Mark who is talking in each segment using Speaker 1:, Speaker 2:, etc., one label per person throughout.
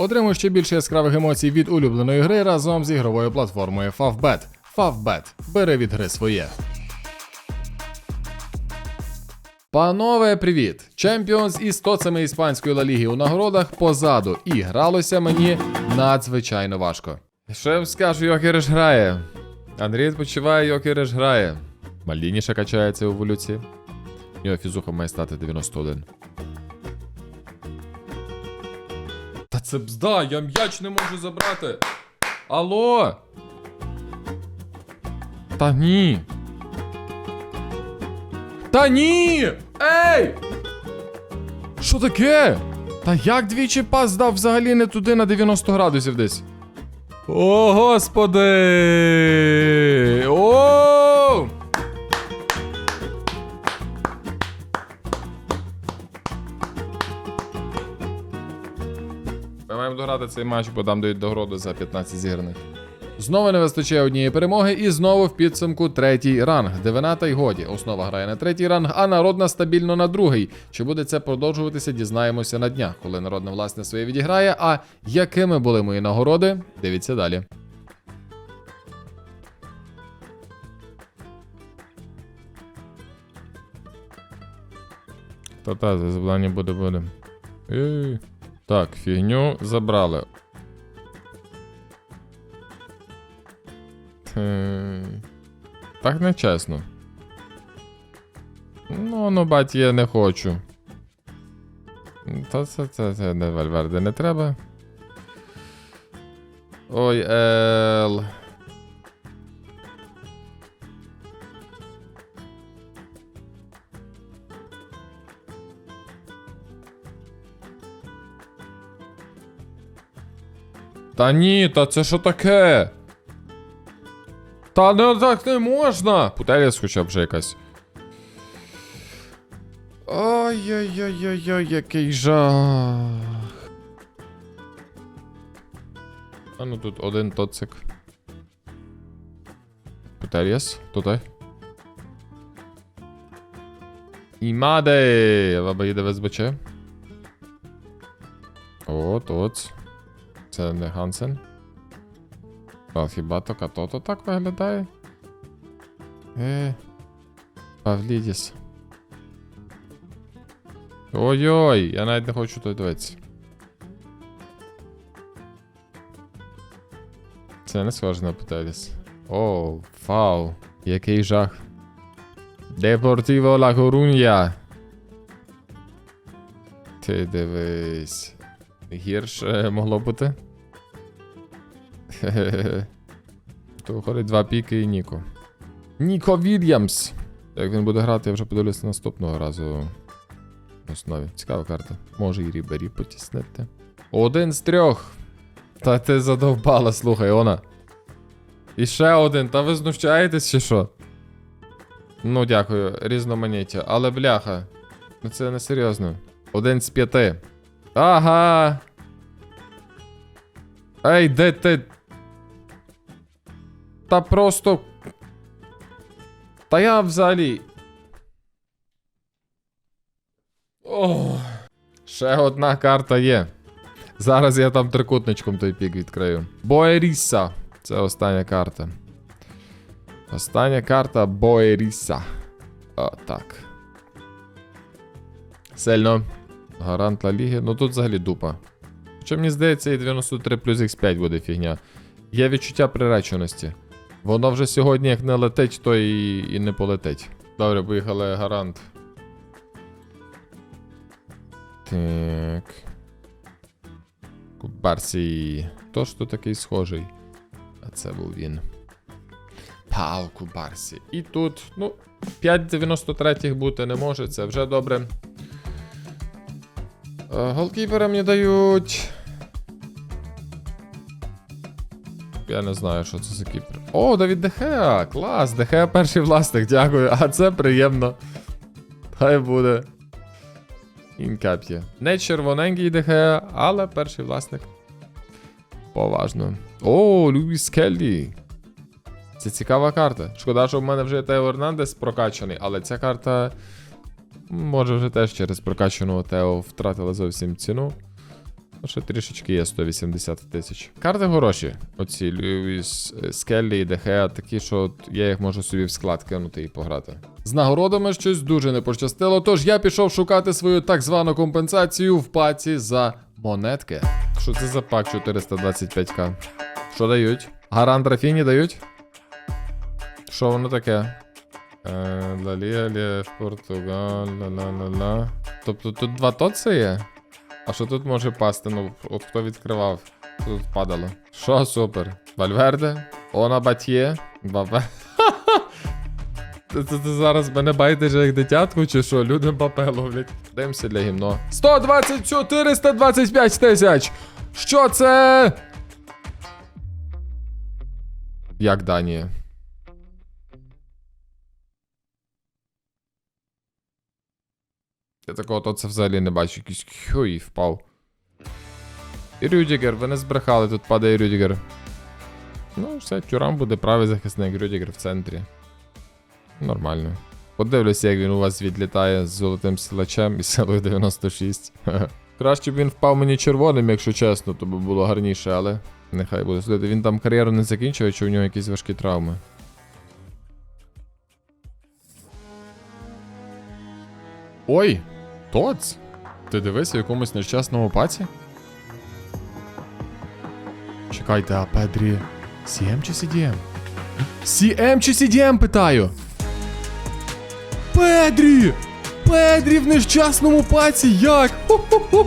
Speaker 1: Отримуй ще більше яскравих емоцій від улюбленої гри разом з ігровою платформою Favbet. Favbet. Бери від гри своє. Панове, привіт! Чемпіонс із тоцами іспанської Ла Ліги у нагородах позаду. І гралося мені надзвичайно важко. Вам скажу, Йокереш грає. Андрій відпочиває, Йокереш грає. Мальдіні ще качається. У нього фізуха має стати 91. Це бзда, я м'яч не можу забрати. Алло. Та ні. Та ні! Ей! Що таке? Та як двічі пас дав взагалі не туди на 90 градусів десь? О, господи! Дограти цей матч, бо там дають догороду за 15 зіграних. Знову не вистачає однієї перемоги, і знову в підсумку третій ранг. Девената й годі. Основа грає на третій ранг, а народна стабільно на другий. Чи буде це продовжуватися, дізнаємося на днях, коли народна власне своє відіграє. А якими були мої нагороди? Дивіться далі. Та-та, за завдання буде буде. Так, фігню забрали. Е, Так не чесно. Ну, ну, бать, я не хочу. Та це, це, це не Вальверде не треба. Ой, ел. Та ні, та це що таке? Та не так не можна! Путеліс хоча б вже якась. Ой-ой-ой-ой-ой, який жах. А ну тут один тоцик. Путеліс, туди. Імаде! Ваба їде в СБЧ. О, тоц. Це не Гансен. А хіба то Катото так виглядає? Е. Павлідіс. Ой-ой, я навіть не хочу тут дивитися. Це не схоже на Петеліс. О, фау. Який жах. Депортиво Ла Корунья. Ти дивись. Гірше могло бути. То виходить два піки і Ніко. Ніко Вільямс. Як він буде грати, я вже подивлюся наступного разу. В основі. Цікава карта. Може і Рібері потіснити. Один з трьох. Та ти задовбала, слухай, вона. І ще один, та ви знущаєтесь чи що? Ну, дякую, різноманіття. Але бляха. Ну це не серйозно. Один з п'яти. Ага. Ей, де ти? Та просто. Та я взагалі. Ох. Ще одна карта є. Зараз я там трикутничком той пік відкрию. Боеріса. Це остання карта. Остання карта Боеріса. Отак. Сильно. Гарант Ла Ліги. Ну тут взагалі дупа. Хоча мені здається, і 93 плюс X5 буде фігня. Є відчуття приреченості. Воно вже сьогодні як не летить, то і, і не полетить. Добре, поїхали гарант. Так. Кубарсі. Хто ж тут такий схожий? А це був він. Пал Кубарсі. І тут, ну, 5,93 бути не може, це вже добре. Е, Голкіпера мені дають. Я не знаю, що це за кіпер. О, Давід Дехеа! Клас! Дехеа перший власник, дякую. А це приємно. Хай буде. Інкап'є. Не червоненький Дехеа, але перший власник. Поважно. О, Луїс Келлі. Це цікава карта. Шкода, що в мене вже Тео Ернандес прокачаний, але ця карта. Може вже теж через прокачаного Тео втратила зовсім ціну. Ще трішечки є 180 тисяч. Карти хороші. Оці Льюіс, Скеллі і Дехеа такі, що я їх можу собі в склад кинути і пограти. З нагородами щось дуже не пощастило, тож я пішов шукати свою так звану компенсацію в паці за монетки. Що це за пак 425к? Що дають? Гарант Рафіні дають? Що воно таке? Е, Ла Ліга, Ліга, Португал, ла-ла-ла-ла. Тобто тут два тоци є? А що тут може пасти? Ну, от хто відкривав? Що Тут падало. Що супер? Вальверде? Она Батьє? Бабе. Ти, ти, зараз мене байдуже як дитятку, чи що? Люди бапе ловлять. Дивимося для гімно. 120 425 тисяч! Що це? Як Данія? Я такого то це взагалі не бачу, якийсь хюй впав. І Рюдігер, ви не збрехали, тут падає Рюдігер. Ну, все, Тюрам буде правий захисник, Рюдігер в центрі. Нормально. Подивлюся, як він у вас відлітає з золотим силачем і силою 96. Краще б він впав мені червоним, якщо чесно, то би було гарніше, але нехай буде судити. Він там кар'єру не закінчує, чи у нього якісь важкі травми. Ой, Тоц? Ти дивись в якомусь нещасному паці? Чекайте, а Педрі. CM чи CDM? CM чи CDM, питаю? Педрі! Педрі в нещасному паці, як? Ху-ху-ху!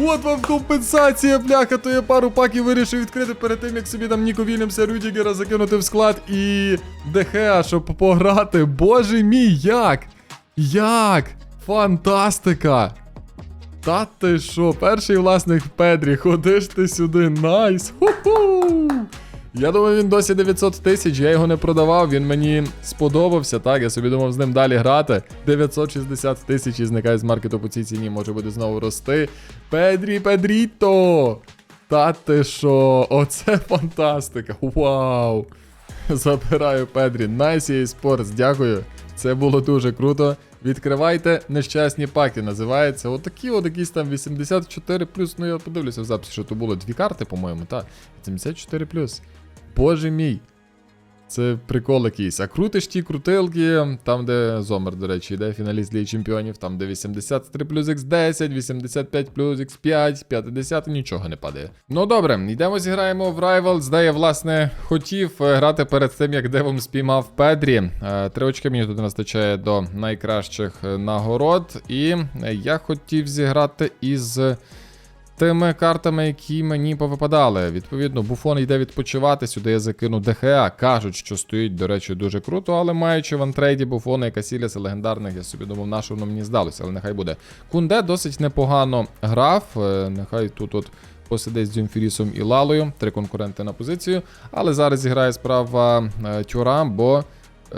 Speaker 1: От вам компенсація, бляха, то я пару паків вирішив відкрити перед тим, як собі там Ніко Вільямса Рюдігера закинути в склад і Дехеа, щоб пограти. Боже мій, як? Як? Фантастика! Та ти що, перший власник Педрі, ходиш ти сюди, найс! Ху-ху! Я думаю, він досі 900 тисяч, я його не продавав, він мені сподобався, так, я собі думав з ним далі грати. 960 тисяч і зникає з маркету по цій ціні, може буде знову рости. Педрі, Педріто! Та ти що, оце фантастика! Вау! Забираю Педрі. Nice EA Sports, дякую. Це було дуже круто. Відкривайте нещасні паки, називається. Отакі от якісь там 84 Ну я подивлюся в записі, що то було дві карти, по-моєму, так. 74 Боже мій. Це прикол якийсь. А крутиш ті крутилки, там, де Зомер, до речі, йде фіналіст Ліги Чемпіонів, там, де 83 плюс X10, 85 плюс X5, 50, нічого не падає. Ну добре, йдемо зіграємо в Rivals, де я, власне, хотів е, грати перед тим, як Девом спіймав Педрі. Е, Три очки мені тут настачає до найкращих е, нагород. І я хотів зіграти із тими картами, які мені повипадали. Відповідно, Буфон йде відпочивати. Сюди я закину ДХА. Кажуть, що стоїть, до речі, дуже круто, але маючи в антрейді Буфона і Касіліса легендарних, я собі думав, на воно мені здалося, але нехай буде. Кунде досить непогано грав. е, Нехай тут от. Посидить з Дюмфірісом і Лалою, три конкуренти на позицію. Але зараз зіграє справа е, Тюрам, бо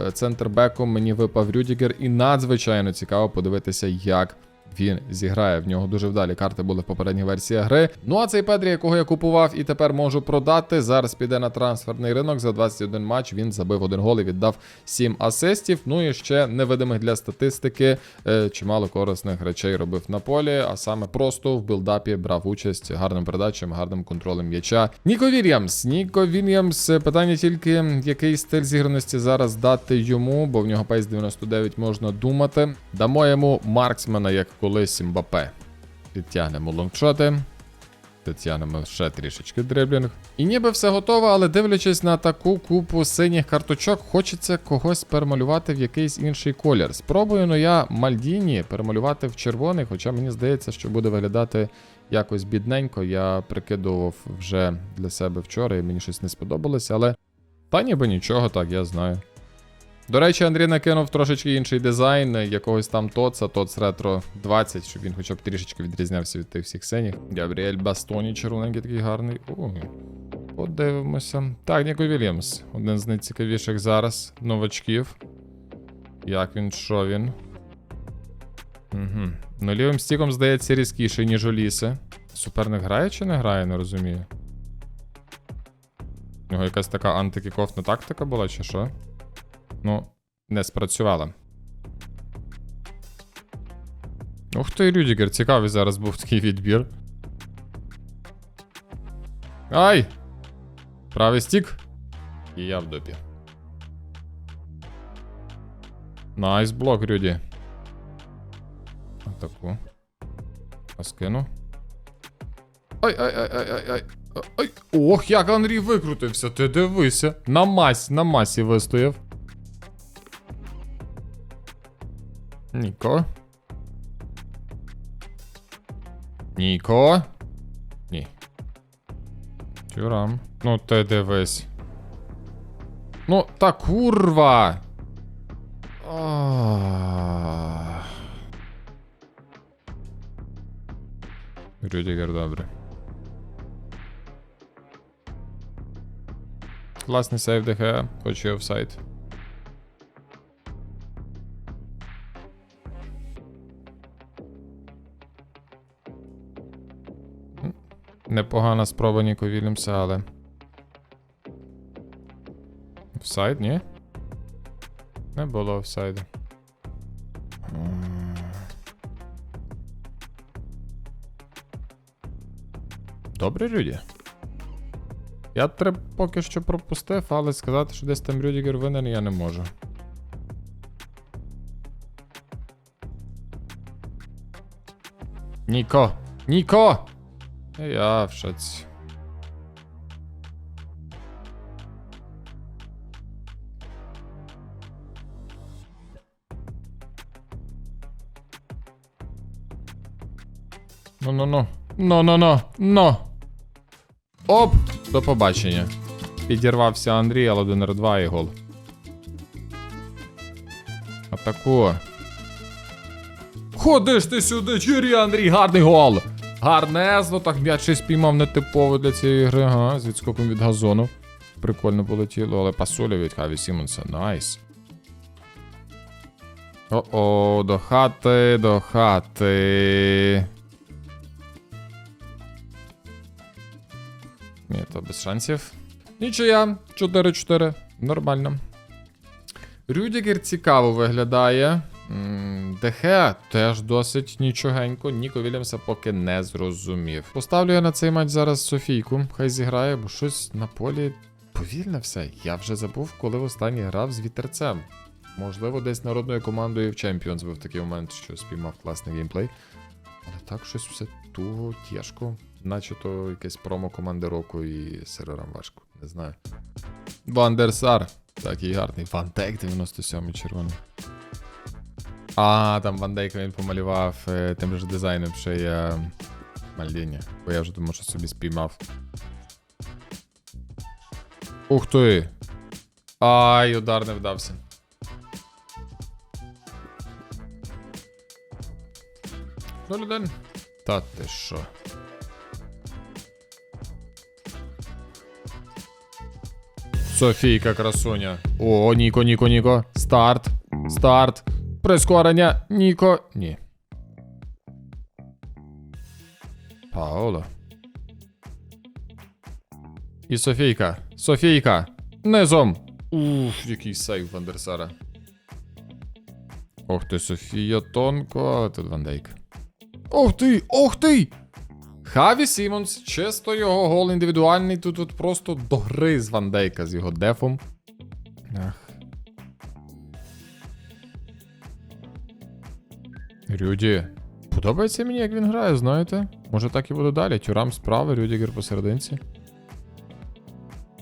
Speaker 1: е, центрбеком мені випав Рюдігер, і надзвичайно цікаво подивитися, як він зіграє. В нього дуже вдалі карти були в попередній версії гри. Ну а цей Педрі, якого я купував і тепер можу продати, зараз піде на трансферний ринок. За 21 матч він забив один гол і віддав 7 асистів. Ну і ще невидимих для статистики е, чимало корисних речей робив на полі, а саме просто в білдапі брав участь гарним передачем, гарним контролем м'яча. Ніко Вільямс. Ніко Вільямс. е, Питання тільки, який стиль зіграності зараз дати йому, бо в нього пейс 99 можна думати. Дамо йому марксмена, як колись Мбапе. Підтягнемо лонгшоти. Підтягнемо ще трішечки дриблінг. І ніби все готово, але дивлячись на таку купу синіх карточок, хочеться когось перемалювати в якийсь інший колір. Спробую ну я Мальдіні перемалювати в червоний, хоча мені здається, що буде виглядати якось бідненько. Я прикидував вже для себе вчора, і мені щось не сподобалося, але та ніби нічого, так, я знаю. До речі, Андрій накинув трошечки інший дизайн, якогось там Тоца, Тоц Ретро 20, щоб він хоча б трішечки відрізнявся від тих всіх синіх. Габріель Бастоні, червоненький такий гарний. О, подивимося. Так, Ніко Вільямс. Один з найцікавіших зараз новачків. Як він, що він? Угу. Ну, лівим стіком, здається, різкіший, ніж Оліси. Суперник грає чи не грає, не розумію. У нього якась така антикікофна тактика була, чи що? Ну, не спрацювала. Ух ти, Рюдігер, цікавий зараз був такий відбір. Ай! Правий стік. І я в допі. Найс блок, Рюді. Атаку. А скину. Ай, ай, ай, ай, ай, ай. Ай. Ох, як Андрій викрутився, ти дивися. На мась, на масі вистояв. Ніко. Ніко. Ні. Тюрам. Ну ти дивись. Ну, та курва. Ах. Рюдігер добре. Класний сейв ДХ, хоч і офсайд. Непогана спроба Ніко Вільямса, але. Офсайд, ні? Не було офсайду. Добре, Рюді. Я треба поки що пропустив, але сказати, що десь там Рюдігер винен, я не можу. Ніко! Ніко! Я в шоці. Ну-ну-ну. Ну-ну-ну. Ну. Оп! До побачення. Підірвався Андрій, але 1 2 і гол. Атаку. Ходиш ти сюди, Юрій Андрій, гарний гол! Гарнезно, так м'яч ще спіймав нетипово для цієї гри. Ага, з відскоком від газону. Прикольно полетіло, але пасуля від Хаві Сімонса. Найс. О-о, до хати, до хати. Ні, то без шансів. Нічия, 4-4. Нормально. Рюдігер цікаво виглядає. ДХ теж досить нічогенько. Ніко Вільямса поки не зрозумів. Поставлю я на цей матч зараз Софійку. Хай зіграє, бо щось на полі повільне все. Я вже забув, коли востаннє грав з вітерцем. Можливо, десь народною командою в Champions був такий момент, що спіймав класний геймплей. Але так щось все туго, тяжко. Наче то якесь промо команди року і серверам важко. Не знаю. Вандерсар. Такий гарний. Ван Дейк 97 червоний. А, там Ван Дейка він помалював е, тим же дизайном, що я Мальдіні. Бо я вже думав, що собі спіймав. Ух ти! Ай, удар не вдався. Один. Та ти що? Софійка красуня. О, Ніко, Ніко, Ніко. Старт. Старт. Прискорення. Ніко. Ні. Паоло. І Софійка. Софійка. Низом. Уф, який сейв Вандерсара. Ох ти, Софія тонко, але тут Ван Дейк. Ох ти! Ох ти! Хаві Сімонс, чисто його гол індивідуальний, тут, тут просто догриз Ван Дейка з його дефом. Ах. Рюді. Подобається мені, як він грає, знаєте? Може так і буде далі. Тюрам справа, Рюдігер посерединці.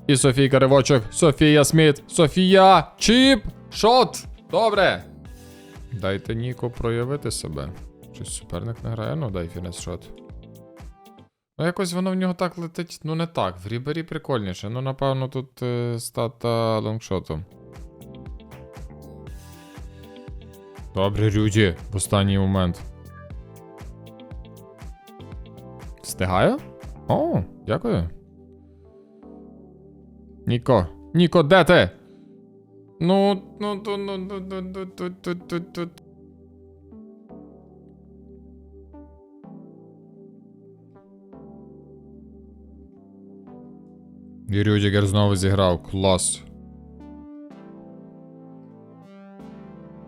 Speaker 1: І Софійка ривочок. Софія Сміт. Софія! Чіп! Шот! Добре! Дайте Ніко проявити себе. Щось суперник не грає, ну дай фінес шот. Ну, якось воно в нього так летить, ну не так. В Рібері прикольніше. Ну, напевно, тут е, стата лонгшотом. Добре, Рюді, в останній момент. Встигаю? О, дякую. Ніко. Ніко, де ти? Ну, ну, ну, ну, ну, ну, ну, ну, ну, ну, ну. І Рюдігер знову зіграв. Клас.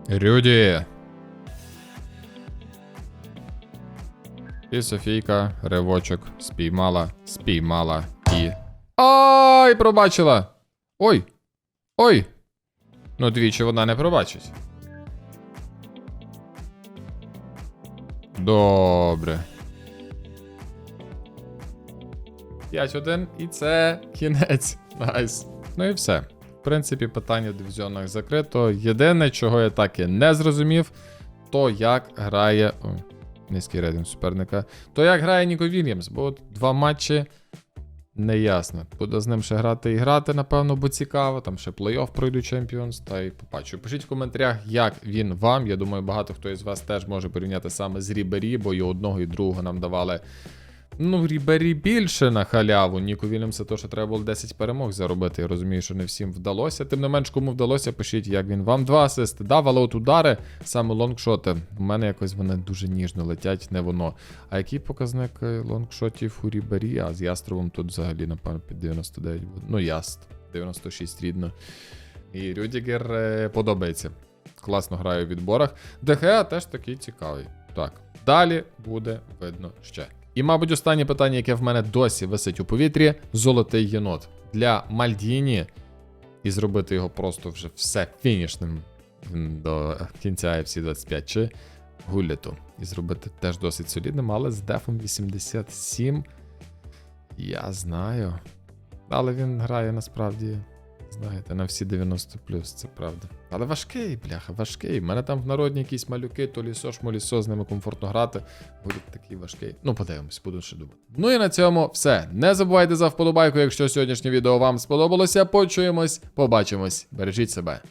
Speaker 1: Рюді. І Софійка, ривочок, спіймала, спіймала такі. Ай, пробачила! Ой! Ой! Ну, двічі вона не пробачить. Добре. 5-1, і це кінець. Найс. Ну і все. Принципі, питання в дивізіонах закрито. Єдине, чого я так і не зрозумів, то як грає. О, низький рейтинг суперника. То як грає Ніко Вільямс, бо от два матчі неясно. Буду з ним ще грати і грати, напевно, бо цікаво. Там ще плей-офф пройду Champions, та й побачу. Пишіть в коментарях, як він вам. Я думаю, багато хто із вас теж може порівняти саме з Рібері, бо і одного, і другого нам давали. Ну, Рібері більше на халяву. Ніку Вільямса то, що треба було 10 перемог заробити. Я розумію, що не всім вдалося. Тим не менш, кому вдалося, пишіть, як він вам. Два асисти дав, але от удари, саме лонгшоти. У мене якось вони дуже ніжно летять, не воно. А який показник е, лонгшотів у Рібері? А з Ястровом тут взагалі, напевно, під 99 буде. Ну, Яст, 96 рідно. І Рюдігер е, подобається. Класно грає у відборах. ДГА теж такий цікавий. Так, далі буде видно ще. І, мабуть, останнє питання, яке в мене досі висить у повітрі: золотий єнот для Мальдіні. І зробити його просто вже все фінішним до кінця FC 25 чи гуліту. І зробити теж досить солідним, але з дефом 87. Я знаю. Але він грає насправді, знаєте, на всі 90 це правда. Але важкий, бляха, важкий. У мене там в народні якісь малюки, то лісо, шмолісо, з ними комфортно грати. Буде такий важкий. Ну, подивимось, буду ще думати. Ну і на цьому все. Не забувайте за вподобайку, якщо сьогоднішнє відео вам сподобалося. Почуємось, побачимось. Бережіть себе.